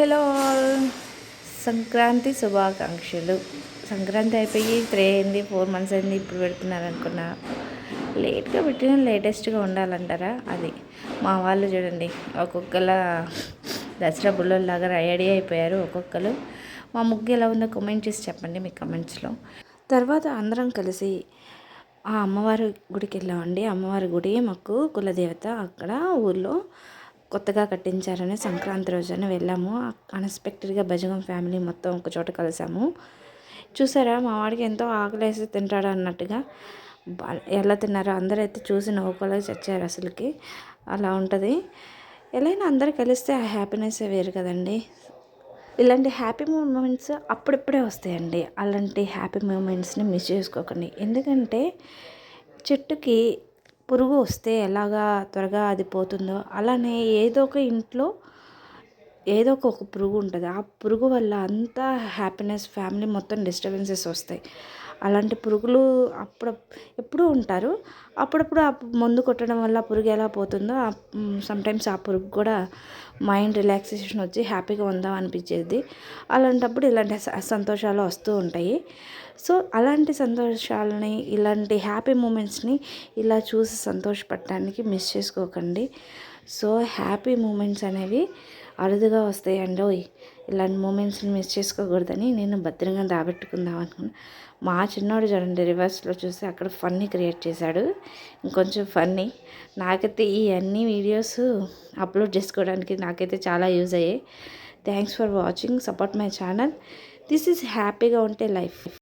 Hello all. Sankranti శుభాకాంక్షలు. సంక్రాంతి అయిపోయి three అయింది ఫోర్ మంత్స్ అయింది ఇప్పుడు పెడుతున్నారు అనుకున్నా లేట్గా పెట్టిన లేటెస్ట్గా ఉండాలంటారా? అది మా వాళ్ళు చూడండి ఒక్కొక్కల దసరా బుల్లలాగా రెడీ అయిపోయారు ఒక్కొక్కరు. మా ముగ్గు ఎలా ఉందో కమెంట్ చేసి చెప్పండి మీ కమెంట్స్లో. తర్వాత అందరం కలిసి ఆ అమ్మవారి గుడికి వెళ్ళామండి. అమ్మవారి గుడి మాకు కులదేవత అక్కడ ఊర్లో కొత్తగా కట్టించారని సంక్రాంతి రోజున వెళ్ళాము. అన్ఎక్స్పెక్టెడ్గా భజగం ఫ్యామిలీ మొత్తం ఒక చోట కలిసాము. చూసారా మా వాడికి ఎంతో ఆకలేసి తింటాడు అన్నట్టుగా. ఎలా తిన్నారో అందరూ అయితే చూసి నవ్వుకోలేక చచ్చారు అసలుకి. అలా ఉంటుంది. ఎలా అందరు కలిస్తే ఆ హ్యాపీనెస్ వేరు కదండి. ఇలాంటి హ్యాపీ మూమెంట్స్ అప్పుడప్పుడే వస్తాయండి. అలాంటి హ్యాపీ మూమెంట్స్ని మిస్ చేసుకోకండి. ఎందుకంటే చెట్టుకి పురుగు వస్తే ఎలాగా త్వరగా అది పోతుందో అలానే ఏదో ఒక ఇంట్లో ఏదో ఒక పురుగు ఉంటుంది. ఆ పురుగు వల్ల అంతా హ్యాపీనెస్ ఫ్యామిలీ మొత్తం డిస్టర్బెన్సెస్ వస్తాయి. అలాంటి పురుగులు అప్పుడు ఎప్పుడూ ఉంటారు. అప్పుడప్పుడు ఆ మందు కొట్టడం వల్ల పురుగు ఎలా పోతుందో సమ్టైమ్స్ ఆ పురుగు కూడా మైండ్ రిలాక్సేషన్ వచ్చి హ్యాపీగా ఉందాం అనిపించేది. అలాంటప్పుడు ఇలాంటి సంతోషాలు వస్తూ ఉంటాయి. సో అలాంటి సంతోషాలని ఇలాంటి హ్యాపీ మూమెంట్స్ని ఇలా చూసి సంతోషపడటానికి మిస్ చేసుకోకండి. సో హ్యాపీ మూమెంట్స్ అనేవి అరుదుగా వస్తాయండి ఇలాంటి మూమెంట్స్ని మిస్ చేసుకోకూడదని నేను భద్రంగా దాబెట్టుకుందాం అనుకున్నాను మా చిన్నోడు చూడండి రివర్స్లో చూసి అక్కడ ఫన్నీ క్రియేట్ చేశాడు. ఇంకొంచెం ఫన్నీ. నాకైతే ఈ అన్ని వీడియోస్ అప్లోడ్ చేసుకోవడానికి నాకైతే చాలా యూజ్ అయ్యాయి. Thanks for watching. Support my channel. This is హ్యాపీగా ఉంటే లైఫ్.